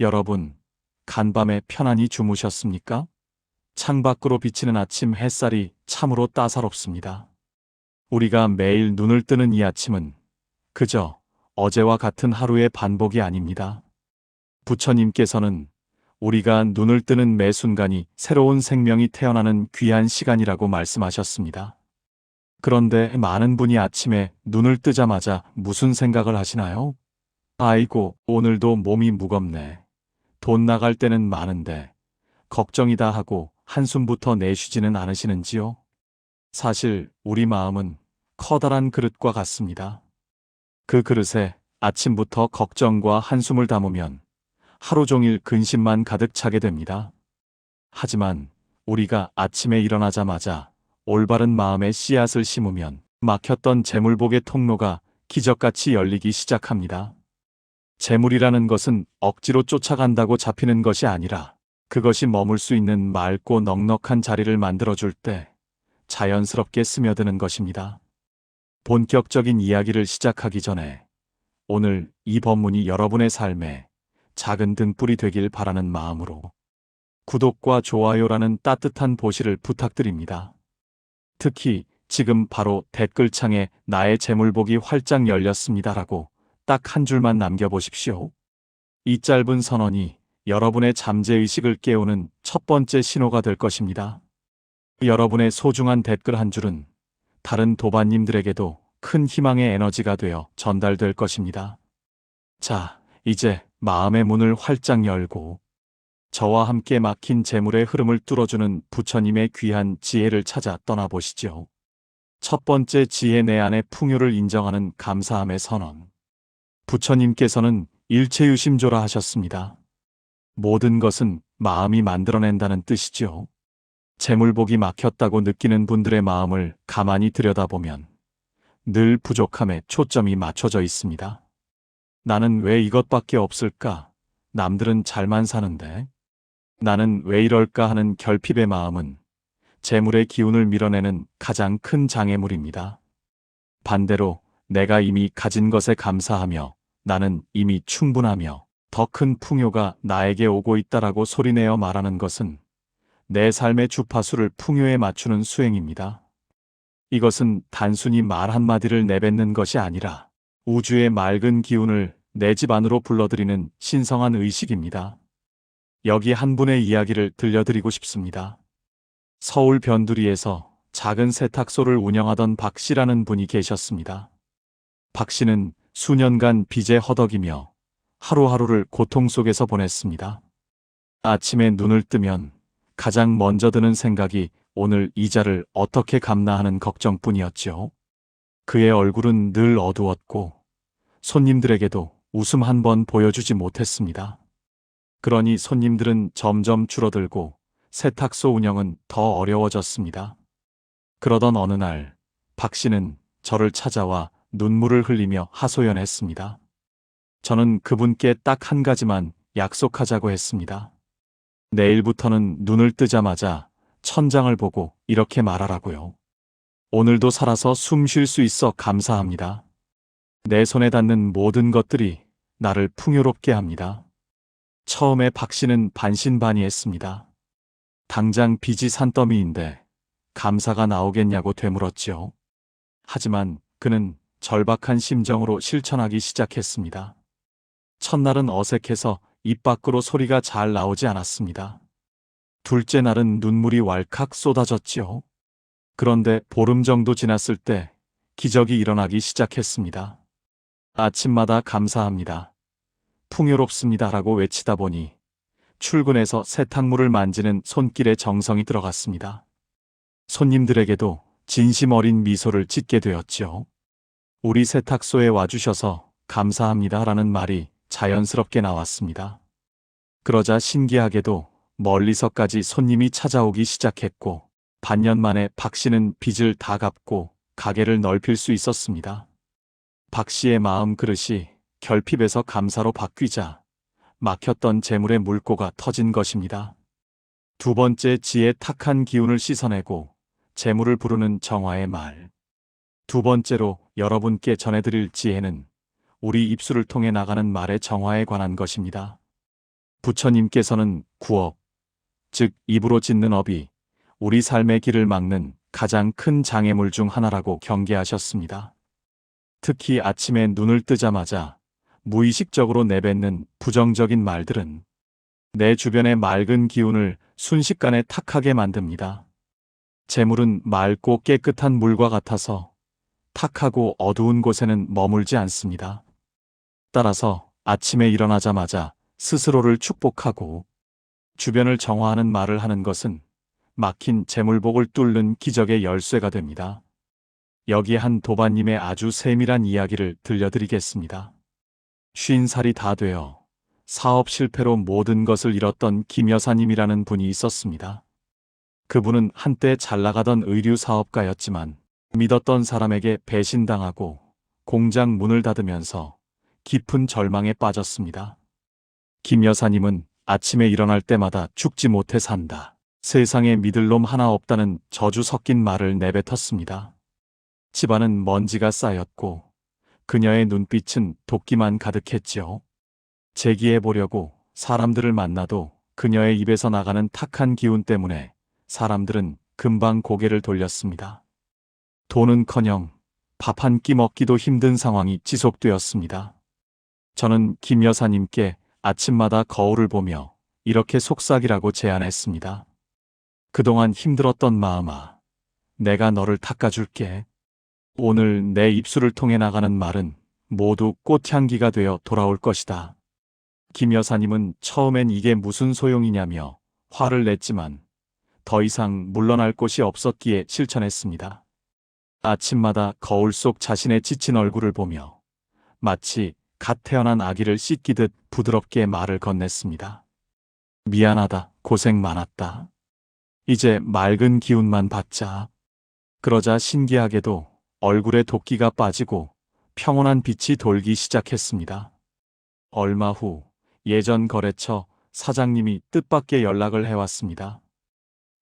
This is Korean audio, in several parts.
여러분, 간밤에 편안히 주무셨습니까? 창밖으로 비치는 아침 햇살이 참으로 따사롭습니다. 우리가 매일 눈을 뜨는 이 아침은 그저 어제와 같은 하루의 반복이 아닙니다. 부처님께서는 우리가 눈을 뜨는 매 순간이 새로운 생명이 태어나는 귀한 시간이라고 말씀하셨습니다. 그런데 많은 분이 아침에 눈을 뜨자마자 무슨 생각을 하시나요? 아이고, 오늘도 몸이 무겁네. 돈 나갈 때는 많은데, 걱정이다 하고 한숨부터 내쉬지는 않으시는지요? 사실 우리 마음은 커다란 그릇과 같습니다. 그 그릇에 아침부터 걱정과 한숨을 담으면 하루 종일 근심만 가득 차게 됩니다. 하지만 우리가 아침에 일어나자마자 올바른 마음의 씨앗을 심으면 막혔던 재물복의 통로가 기적같이 열리기 시작합니다. 재물이라는 것은 억지로 쫓아간다고 잡히는 것이 아니라 그것이 머물 수 있는 맑고 넉넉한 자리를 만들어줄 때 자연스럽게 스며드는 것입니다. 본격적인 이야기를 시작하기 전에 오늘 이 법문이 여러분의 삶에 작은 등불이 되길 바라는 마음으로 구독과 좋아요라는 따뜻한 보시를 부탁드립니다. 특히 지금 바로 댓글창에 나의 재물복이 활짝 열렸습니다라고 딱 한 줄만 남겨보십시오. 이 짧은 선언이 여러분의 잠재의식을 깨우는 첫 번째 신호가 될 것입니다. 여러분의 소중한 댓글 한 줄은 다른 도반님들에게도 큰 희망의 에너지가 되어 전달될 것입니다. 자, 이제 마음의 문을 활짝 열고 저와 함께 막힌 재물의 흐름을 뚫어주는 부처님의 귀한 지혜를 찾아 떠나보시죠. 첫 번째 지혜 내 안의 풍요를 인정하는 감사함의 선언. 부처님께서는 일체유심조라 하셨습니다. 모든 것은 마음이 만들어낸다는 뜻이죠. 재물복이 막혔다고 느끼는 분들의 마음을 가만히 들여다보면 늘 부족함에 초점이 맞춰져 있습니다. 나는 왜 이것밖에 없을까? 남들은 잘만 사는데. 나는 왜 이럴까 하는 결핍의 마음은 재물의 기운을 밀어내는 가장 큰 장애물입니다. 반대로 내가 이미 가진 것에 감사하며 나는 이미 충분하며 더 큰 풍요가 나에게 오고 있다라고 소리내어 말하는 것은 내 삶의 주파수를 풍요에 맞추는 수행입니다. 이것은 단순히 말 한마디를 내뱉는 것이 아니라 우주의 맑은 기운을 내 집 안으로 불러들이는 신성한 의식입니다. 여기 한 분의 이야기를 들려드리고 싶습니다. 서울 변두리에서 작은 세탁소를 운영하던 박 씨라는 분이 계셨습니다. 박 씨는 수년간 빚에 허덕이며 하루하루를 고통 속에서 보냈습니다. 아침에 눈을 뜨면 가장 먼저 드는 생각이 오늘 이자를 어떻게 갚나 하는 걱정뿐이었죠. 그의 얼굴은 늘 어두웠고 손님들에게도 웃음 한 번 보여주지 못했습니다. 그러니 손님들은 점점 줄어들고 세탁소 운영은 더 어려워졌습니다. 그러던 어느 날, 박 씨는 저를 찾아와 눈물을 흘리며 하소연했습니다. 저는 그분께 딱 한 가지만 약속하자고 했습니다. 내일부터는 눈을 뜨자마자 천장을 보고 이렇게 말하라고요. 오늘도 살아서 숨 쉴 수 있어 감사합니다. 내 손에 닿는 모든 것들이 나를 풍요롭게 합니다. 처음에 박 씨는 반신반의했습니다. 당장 빚이 산더미인데 감사가 나오겠냐고 되물었지요. 하지만 그는 절박한 심정으로 실천하기 시작했습니다. 첫날은 어색해서 입 밖으로 소리가 잘 나오지 않았습니다. 둘째 날은 눈물이 왈칵 쏟아졌지요. 그런데 보름 정도 지났을 때 기적이 일어나기 시작했습니다. 아침마다 감사합니다. 풍요롭습니다 라고 외치다 보니 출근해서 세탁물을 만지는 손길에 정성이 들어갔습니다. 손님들에게도 진심 어린 미소를 짓게 되었지요. 우리 세탁소에 와주셔서 감사합니다 라는 말이 자연스럽게 나왔습니다. 그러자 신기하게도 멀리서까지 손님이 찾아오기 시작했고 반년 만에 박 씨는 빚을 다 갚고 가게를 넓힐 수 있었습니다. 박 씨의 마음 그릇이 결핍에서 감사로 바뀌자 막혔던 재물의 물꼬가 터진 것입니다. 두 번째 지혜 탁한 기운을 씻어내고 재물을 부르는 정화의 말. 두 번째로 여러분께 전해드릴 지혜는 우리 입술을 통해 나가는 말의 정화에 관한 것입니다. 부처님께서는 구업, 즉 입으로 짓는 업이 우리 삶의 길을 막는 가장 큰 장애물 중 하나라고 경계하셨습니다. 특히 아침에 눈을 뜨자마자 무의식적으로 내뱉는 부정적인 말들은 내 주변의 맑은 기운을 순식간에 탁하게 만듭니다. 재물은 맑고 깨끗한 물과 같아서 탁하고 어두운 곳에는 머물지 않습니다. 따라서 아침에 일어나자마자 스스로를 축복하고 주변을 정화하는 말을 하는 것은 막힌 재물복을 뚫는 기적의 열쇠가 됩니다. 여기 한 도반님의 아주 세밀한 이야기를 들려드리겠습니다. 쉰 살이 다 되어 사업 실패로 모든 것을 잃었던 김 여사님이라는 분이 있었습니다. 그분은 한때 잘 나가던 의류 사업가였지만 믿었던 사람에게 배신당하고 공장 문을 닫으면서 깊은 절망에 빠졌습니다. 김 여사님은 아침에 일어날 때마다 죽지 못해 산다. 세상에 믿을 놈 하나 없다는 저주 섞인 말을 내뱉었습니다. 집안은 먼지가 쌓였고 그녀의 눈빛은 도끼만 가득했지요. 제기해 보려고 사람들을 만나도 그녀의 입에서 나가는 탁한 기운 때문에 사람들은 금방 고개를 돌렸습니다. 돈은커녕 밥 한 끼 먹기도 힘든 상황이 지속되었습니다. 저는 김 여사님께 아침마다 거울을 보며 이렇게 속삭이라고 제안했습니다. 그동안 힘들었던 마음아, 내가 너를 닦아줄게. 오늘 내 입술을 통해 나가는 말은 모두 꽃향기가 되어 돌아올 것이다. 김 여사님은 처음엔 이게 무슨 소용이냐며 화를 냈지만 더 이상 물러날 곳이 없었기에 실천했습니다. 아침마다 거울 속 자신의 지친 얼굴을 보며 마치 갓 태어난 아기를 씻기듯 부드럽게 말을 건넸습니다. 미안하다, 고생 많았다. 이제 맑은 기운만 받자. 그러자 신기하게도 얼굴에 도끼가 빠지고 평온한 빛이 돌기 시작했습니다. 얼마 후 예전 거래처 사장님이 뜻밖의 연락을 해왔습니다.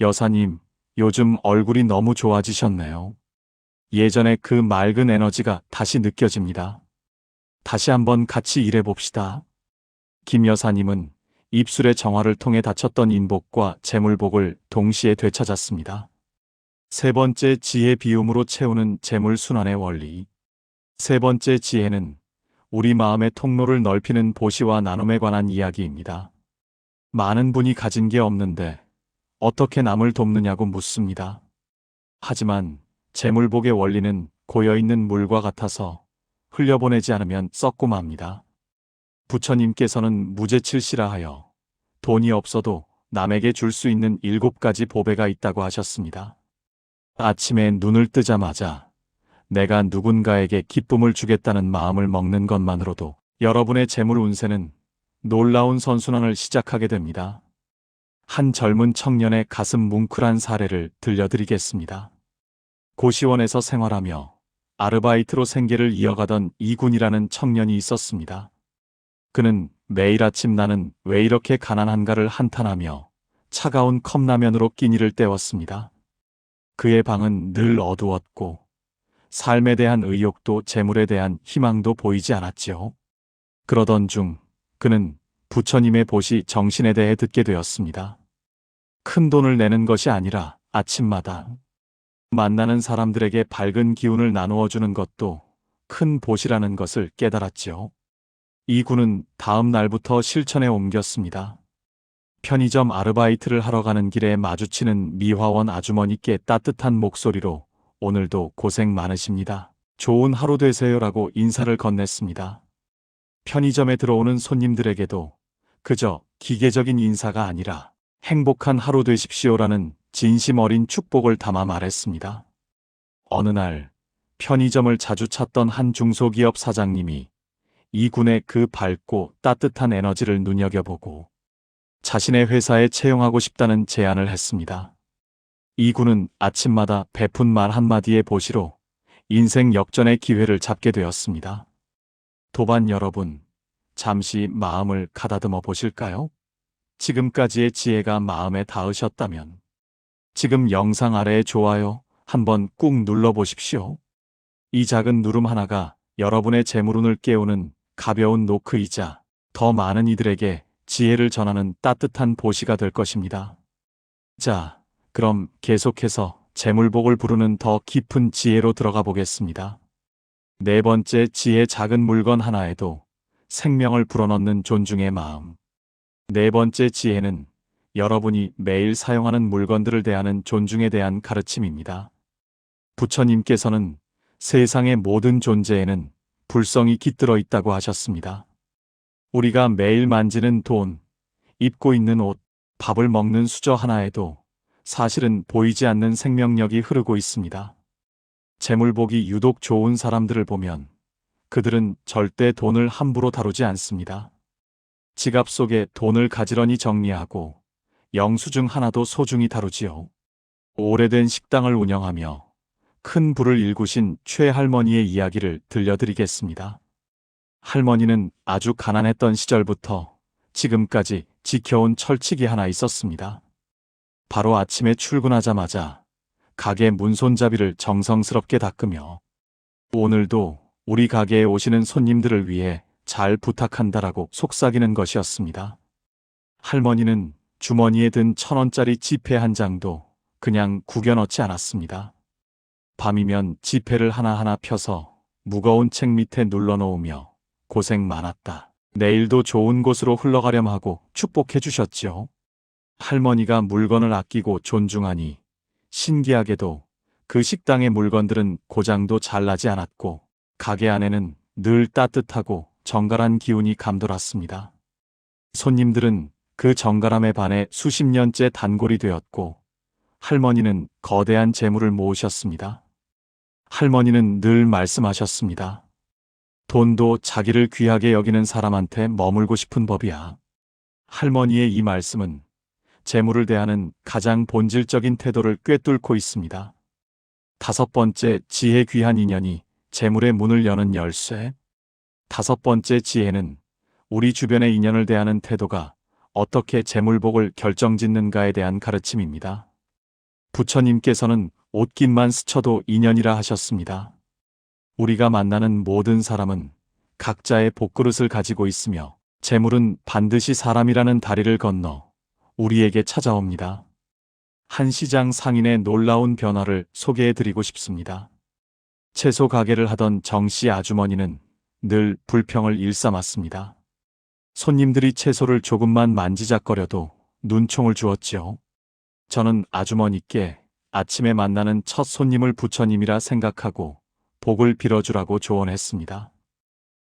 여사님, 요즘 얼굴이 너무 좋아지셨네요. 예전의 그 맑은 에너지가 다시 느껴집니다. 다시 한번 같이 일해봅시다. 김 여사님은 입술의 정화를 통해 다쳤던 인복과 재물복을 동시에 되찾았습니다. 세 번째 지혜 비움으로 채우는 재물 순환의 원리. 세 번째 지혜는 우리 마음의 통로를 넓히는 보시와 나눔에 관한 이야기입니다. 많은 분이 가진 게 없는데 어떻게 남을 돕느냐고 묻습니다. 하지만 재물복의 원리는 고여있는 물과 같아서 흘려보내지 않으면 썩고 맙니다. 부처님께서는 무죄칠시라 하여 돈이 없어도 남에게 줄 수 있는 일곱 가지 보배가 있다고 하셨습니다. 아침에 눈을 뜨자마자 내가 누군가에게 기쁨을 주겠다는 마음을 먹는 것만으로도 여러분의 재물 운세는 놀라운 선순환을 시작하게 됩니다. 한 젊은 청년의 가슴 뭉클한 사례를 들려드리겠습니다. 고시원에서 생활하며 아르바이트로 생계를 이어가던 이군이라는 청년이 있었습니다. 그는 매일 아침 나는 왜 이렇게 가난한가를 한탄하며 차가운 컵라면으로 끼니를 때웠습니다. 그의 방은 늘 어두웠고 삶에 대한 의욕도 재물에 대한 희망도 보이지 않았지요. 그러던 중 그는 부처님의 보시 정신에 대해 듣게 되었습니다. 큰 돈을 내는 것이 아니라 아침마다 만나는 사람들에게 밝은 기운을 나누어 주는 것도 큰 보시라는 것을 깨달았지요. 이 군은 다음 날부터 실천에 옮겼습니다. 편의점 아르바이트를 하러 가는 길에 마주치는 미화원 아주머니께 따뜻한 목소리로 오늘도 고생 많으십니다. 좋은 하루 되세요라고 인사를 건넸습니다. 편의점에 들어오는 손님들에게도 그저 기계적인 인사가 아니라 행복한 하루 되십시오라는 진심 어린 축복을 담아 말했습니다. 어느 날 편의점을 자주 찾던 한 중소기업 사장님이 이 군의 그 밝고 따뜻한 에너지를 눈여겨보고 자신의 회사에 채용하고 싶다는 제안을 했습니다. 이 군은 아침마다 베푼 말 한마디의 보시로 인생 역전의 기회를 잡게 되었습니다. 도반 여러분, 잠시 마음을 가다듬어 보실까요? 지금까지의 지혜가 마음에 닿으셨다면 지금 영상 아래에 좋아요 한번 꾹 눌러 보십시오. 이 작은 누름 하나가 여러분의 재물운을 깨우는 가벼운 노크이자 더 많은 이들에게 지혜를 전하는 따뜻한 보시가 될 것입니다. 자, 그럼 계속해서 재물복을 부르는 더 깊은 지혜로 들어가 보겠습니다. 네 번째 지혜 작은 물건 하나에도 생명을 불어넣는 존중의 마음. 네 번째 지혜는 여러분이 매일 사용하는 물건들을 대하는 존중에 대한 가르침입니다. 부처님께서는 세상의 모든 존재에는 불성이 깃들어 있다고 하셨습니다. 우리가 매일 만지는 돈, 입고 있는 옷, 밥을 먹는 수저 하나에도 사실은 보이지 않는 생명력이 흐르고 있습니다. 재물복이 유독 좋은 사람들을 보면 그들은 절대 돈을 함부로 다루지 않습니다. 지갑 속에 돈을 가지런히 정리하고 영수 증 하나도 소중히 다루지요. 오래된 식당을 운영하며 큰 부를 일구신 최 할머니의 이야기를 들려드리겠습니다. 할머니는 아주 가난했던 시절부터 지금까지 지켜온 철칙이 하나 있었습니다. 바로 아침에 출근하자마자 가게 문손잡이를 정성스럽게 닦으며 오늘도 우리 가게에 오시는 손님들을 위해 잘 부탁한다라고 속삭이는 것이었습니다. 할머니는 주머니에 든 천 원짜리 지폐 한 장도 그냥 구겨 넣지 않았습니다. 밤이면 지폐를 하나하나 펴서 무거운 책 밑에 눌러 놓으며 고생 많았다. 내일도 좋은 곳으로 흘러가렴 하고 축복해 주셨지요. 할머니가 물건을 아끼고 존중하니 신기하게도 그 식당의 물건들은 고장도 잘 나지 않았고 가게 안에는 늘 따뜻하고 정갈한 기운이 감돌았습니다. 손님들은 그 정갈함에 반해 수십 년째 단골이 되었고 할머니는 거대한 재물을 모으셨습니다. 할머니는 늘 말씀하셨습니다. 돈도 자기를 귀하게 여기는 사람한테 머물고 싶은 법이야. 할머니의 이 말씀은 재물을 대하는 가장 본질적인 태도를 꿰뚫고 있습니다. 다섯 번째 지혜 귀한 인연이 재물의 문을 여는 열쇠. 다섯 번째 지혜는 우리 주변의 인연을 대하는 태도가 어떻게 재물복을 결정짓는가에 대한 가르침입니다. 부처님께서는 옷깃만 스쳐도 인연이라 하셨습니다. 우리가 만나는 모든 사람은 각자의 복그릇을 가지고 있으며 재물은 반드시 사람이라는 다리를 건너 우리에게 찾아옵니다. 한 시장 상인의 놀라운 변화를 소개해 드리고 싶습니다. 채소 가게를 하던 정씨 아주머니는 늘 불평을 일삼았습니다. 손님들이 채소를 조금만 만지작거려도 눈총을 주었지요. 저는 아주머니께 아침에 만나는 첫 손님을 부처님이라 생각하고 복을 빌어주라고 조언했습니다.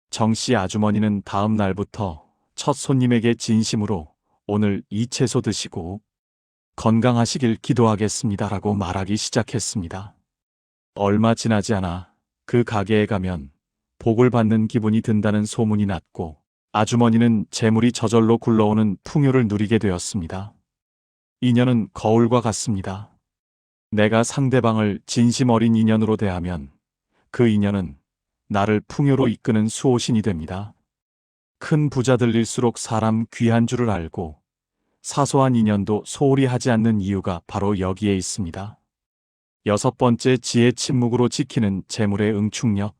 정씨 아주머니는 다음 날부터 첫 손님에게 진심으로 오늘 이 채소 드시고 건강하시길 기도하겠습니다라고 말하기 시작했습니다. 얼마 지나지 않아 그 가게에 가면 복을 받는 기분이 든다는 소문이 났고 아주머니는 재물이 저절로 굴러오는 풍요를 누리게 되었습니다. 인연은 거울과 같습니다. 내가 상대방을 진심 어린 인연으로 대하면 그 인연은 나를 풍요로 이끄는 수호신이 됩니다. 큰 부자들일수록 사람 귀한 줄을 알고 사소한 인연도 소홀히 하지 않는 이유가 바로 여기에 있습니다. 여섯 번째 지혜 침묵으로 지키는 재물의 응축력.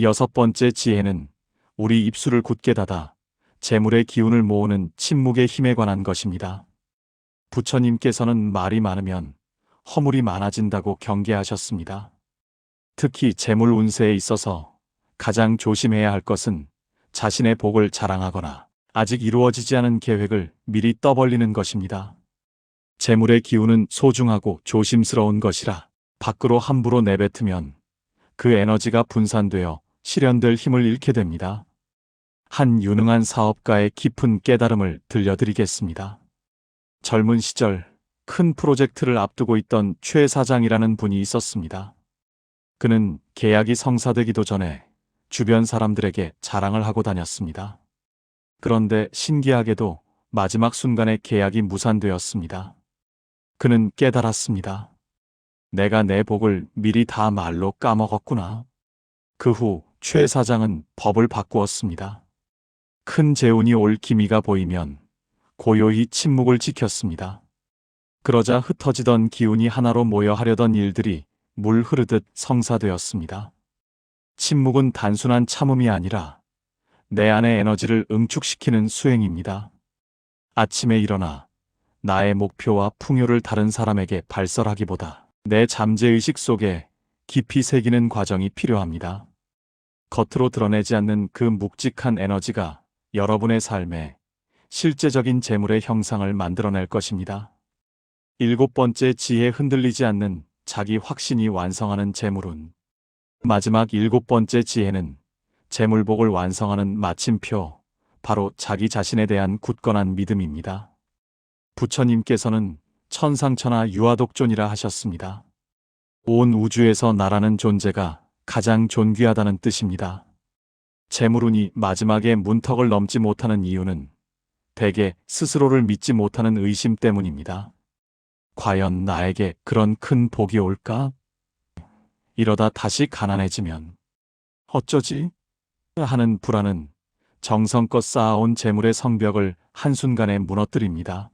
여섯 번째 지혜는 우리 입술을 굳게 닫아 재물의 기운을 모으는 침묵의 힘에 관한 것입니다. 부처님께서는 말이 많으면 허물이 많아진다고 경계하셨습니다. 특히 재물 운세에 있어서 가장 조심해야 할 것은 자신의 복을 자랑하거나 아직 이루어지지 않은 계획을 미리 떠벌리는 것입니다. 재물의 기운은 소중하고 조심스러운 것이라 밖으로 함부로 내뱉으면 그 에너지가 분산되어 실현될 힘을 잃게 됩니다. 한 유능한 사업가의 깊은 깨달음을 들려드리겠습니다. 젊은 시절 큰 프로젝트를 앞두고 있던 최 사장이라는 분이 있었습니다. 그는 계약이 성사되기도 전에 주변 사람들에게 자랑을 하고 다녔습니다. 그런데 신기하게도 마지막 순간에 계약이 무산되었습니다. 그는 깨달았습니다. 내가 내 복을 미리 다 말로 까먹었구나. 그 후 최 사장은 법을 바꾸었습니다. 큰 재운이 올 기미가 보이면 고요히 침묵을 지켰습니다. 그러자 흩어지던 기운이 하나로 모여 하려던 일들이 물 흐르듯 성사되었습니다. 침묵은 단순한 참음이 아니라 내 안의 에너지를 응축시키는 수행입니다. 아침에 일어나 나의 목표와 풍요를 다른 사람에게 발설하기보다 내 잠재의식 속에 깊이 새기는 과정이 필요합니다. 겉으로 드러내지 않는 그 묵직한 에너지가 여러분의 삶에 실제적인 재물의 형상을 만들어낼 것입니다. 일곱 번째 지혜 흔들리지 않는 자기 확신이 완성하는 재물운. 마지막 일곱 번째 지혜는 재물복을 완성하는 마침표, 바로 자기 자신에 대한 굳건한 믿음입니다. 부처님께서는 천상천하 유아독존이라 하셨습니다. 온 우주에서 나라는 존재가 가장 존귀하다는 뜻입니다. 재물운이 마지막에 문턱을 넘지 못하는 이유는 대개 스스로를 믿지 못하는 의심 때문입니다. 과연 나에게 그런 큰 복이 올까? 이러다 다시 가난해지면 어쩌지? 하는 불안은 정성껏 쌓아온 재물의 성벽을 한순간에 무너뜨립니다.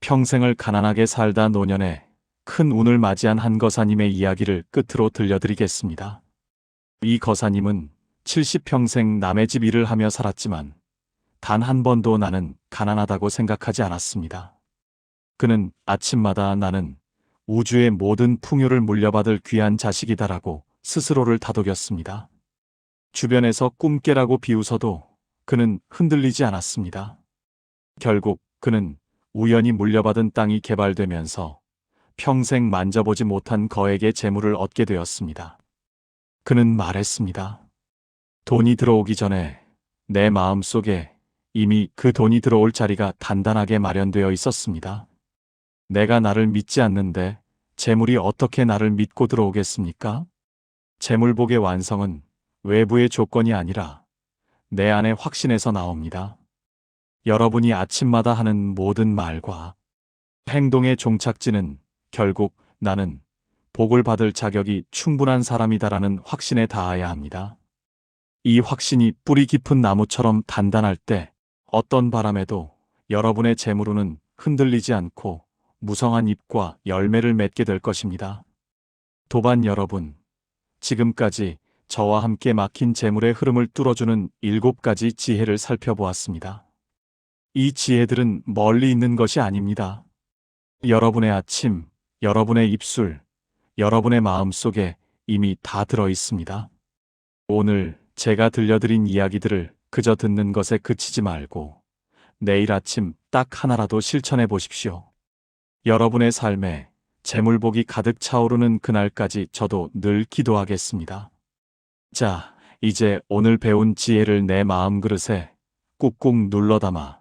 평생을 가난하게 살다 노년에 큰 운을 맞이한 한 거사님의 이야기를 끝으로 들려드리겠습니다. 이 거사님은 70평생 남의 집 일을 하며 살았지만 단 한 번도 나는 가난하다고 생각하지 않았습니다. 그는 아침마다 나는 우주의 모든 풍요를 물려받을 귀한 자식이다라고 스스로를 다독였습니다. 주변에서 꿈깨라고 비웃어도 그는 흔들리지 않았습니다. 결국 그는 우연히 물려받은 땅이 개발되면서 평생 만져보지 못한 거액의 재물을 얻게 되었습니다. 그는 말했습니다. 돈이 들어오기 전에 내 마음 속에 이미 그 돈이 들어올 자리가 단단하게 마련되어 있었습니다. 내가 나를 믿지 않는데 재물이 어떻게 나를 믿고 들어오겠습니까? 재물복의 완성은 외부의 조건이 아니라 내 안의 확신에서 나옵니다. 여러분이 아침마다 하는 모든 말과 행동의 종착지는 결국 나는 복을 받을 자격이 충분한 사람이다라는 확신에 닿아야 합니다. 이 확신이 뿌리 깊은 나무처럼 단단할 때 어떤 바람에도 여러분의 재물운은 흔들리지 않고 무성한 잎과 열매를 맺게 될 것입니다. 도반 여러분, 지금까지 저와 함께 막힌 재물의 흐름을 뚫어주는 일곱 가지 지혜를 살펴보았습니다. 이 지혜들은 멀리 있는 것이 아닙니다. 여러분의 아침, 여러분의 입술, 여러분의 마음 속에 이미 다 들어 있습니다. 오늘 제가 들려드린 이야기들을 그저 듣는 것에 그치지 말고 내일 아침 딱 하나라도 실천해 보십시오. 여러분의 삶에 재물복이 가득 차오르는 그날까지 저도 늘 기도하겠습니다. 자, 이제 오늘 배운 지혜를 내 마음 그릇에 꾹꾹 눌러 담아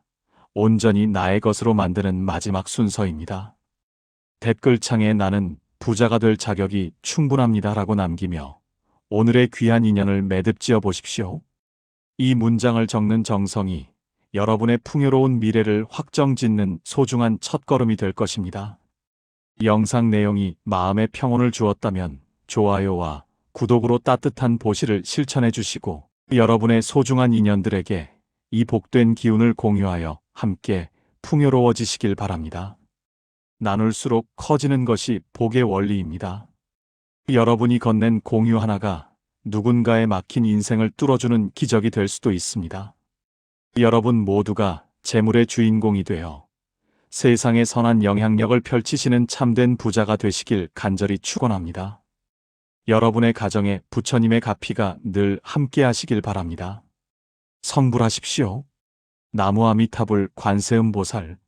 온전히 나의 것으로 만드는 마지막 순서입니다. 댓글창에 나는 부자가 될 자격이 충분합니다 라고 남기며 오늘의 귀한 인연을 매듭지어 보십시오. 이 문장을 적는 정성이 여러분의 풍요로운 미래를 확정짓는 소중한 첫걸음이 될 것입니다. 영상 내용이 마음의 평온을 주었다면 좋아요와 구독으로 따뜻한 보시를 실천해 주시고 여러분의 소중한 인연들에게 이 복된 기운을 공유하여 함께 풍요로워지시길 바랍니다. 나눌수록 커지는 것이 복의 원리입니다. 여러분이 건넨 공유 하나가 누군가의 막힌 인생을 뚫어주는 기적이 될 수도 있습니다. 여러분 모두가 재물의 주인공이 되어 세상에 선한 영향력을 펼치시는 참된 부자가 되시길 간절히 축원합니다. 여러분의 가정에 부처님의 가피가 늘 함께 하시길 바랍니다. 성불하십시오. 나무아미타불 관세음보살